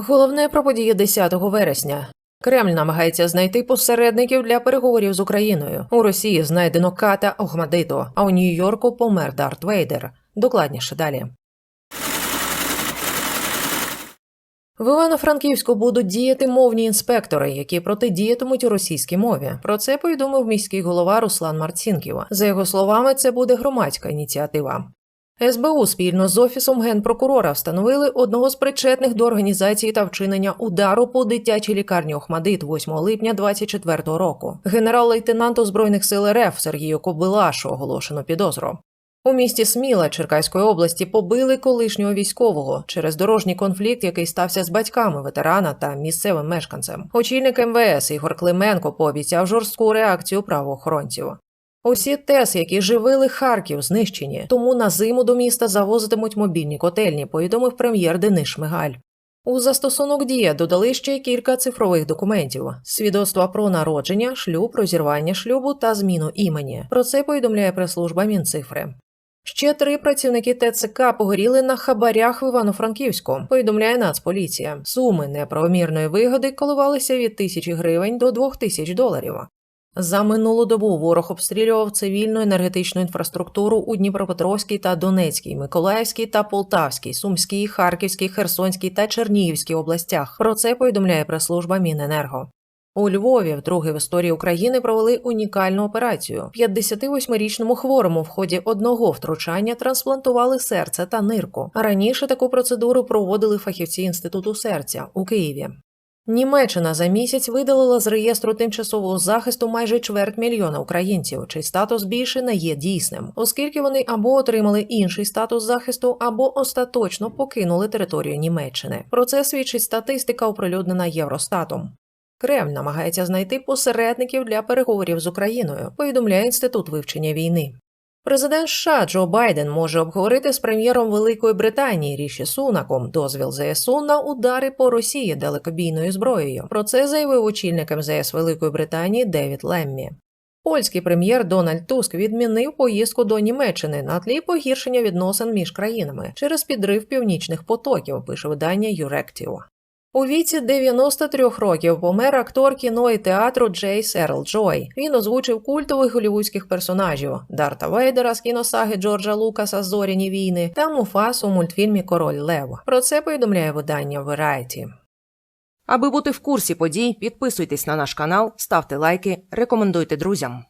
Головне про події 10 вересня. Кремль намагається знайти посередників для переговорів з Україною. У Росії знайдено ката Охмадито, а у Нью-Йорку помер Дарт Вейдер. Докладніше далі. В Івано-Франківську будуть діяти мовні інспектори, які протидіятимуть у російській мові. Про це повідомив міський голова Руслан Марцінків. За його словами, це буде громадська ініціатива. СБУ спільно з офісом генпрокурора встановили одного з причетних до організації та вчинення удару по дитячій лікарні Охмадит 8 липня 2024 року. Генерал-лейтенанту збройних сил РФ Сергію Кобилашу оголошено підозру. У місті Сміла Черкаської області побили колишнього військового через дорожній конфлікт, який стався з батьками ветерана та місцевим мешканцем. Очільник МВС Ігор Клименко пообіцяв жорстку реакцію правоохоронців. Усі ТЕС, які живили Харків, знищені, тому на зиму до міста завозитимуть мобільні котельні, повідомив прем'єр Денис Шмигаль. У застосунок дія додали ще кілька цифрових документів: свідоцтва про народження, шлюб, розірвання шлюбу та зміну імені. Про це повідомляє прес-служба Мінцифри. Ще три працівники ТЦК погоріли на хабарях в Івано-Франківську. Повідомляє Нацполіція. Суми неправомірної вигоди коливалися від тисячі гривень до двох тисяч доларів. За минулу добу ворог обстрілював цивільну енергетичну інфраструктуру у Дніпропетровській та Донецькій, Миколаївській та Полтавській, Сумській, Харківській, Херсонській та Чернігівській областях. Про це повідомляє прес-служба Міненерго. У Львові вдруге в історії України провели унікальну операцію. 58-річному хворому в ході одного втручання трансплантували серце та нирку. Раніше таку процедуру проводили фахівці інституту серця у Києві. Німеччина за місяць видалила з реєстру тимчасового захисту майже чверть мільйона українців, чий статус більше не є дійсним, оскільки вони або отримали інший статус захисту, або остаточно покинули територію Німеччини. Про це свідчить статистика, оприлюднена Євростатом. Кремль намагається знайти посередників для переговорів з Україною, повідомляє інститут вивчення війни. Президент США Джо Байден може обговорити з прем'єром Великої Британії Ріші Сунаком дозвіл ЗСУ на удари по Росії далекобійною зброєю. Про це заявив очільник МЗС Великої Британії Девід Леммі. Польський прем'єр Дональд Туск відмінив поїздку до Німеччини на тлі погіршення відносин між країнами через підрив північних потоків, пише видання Юректів. У віці 93 років помер актор кіно і театру Джейс Ерл Джой. Він озвучив культових голівудських персонажів Дарта Вейдера з кіносаги Джорджа Лукаса Зоряні війни та Муфас у мультфільмі Король Лев. Про це повідомляє видання Variety. Аби бути в курсі подій, підписуйтесь на наш канал, ставте лайки, рекомендуйте друзям.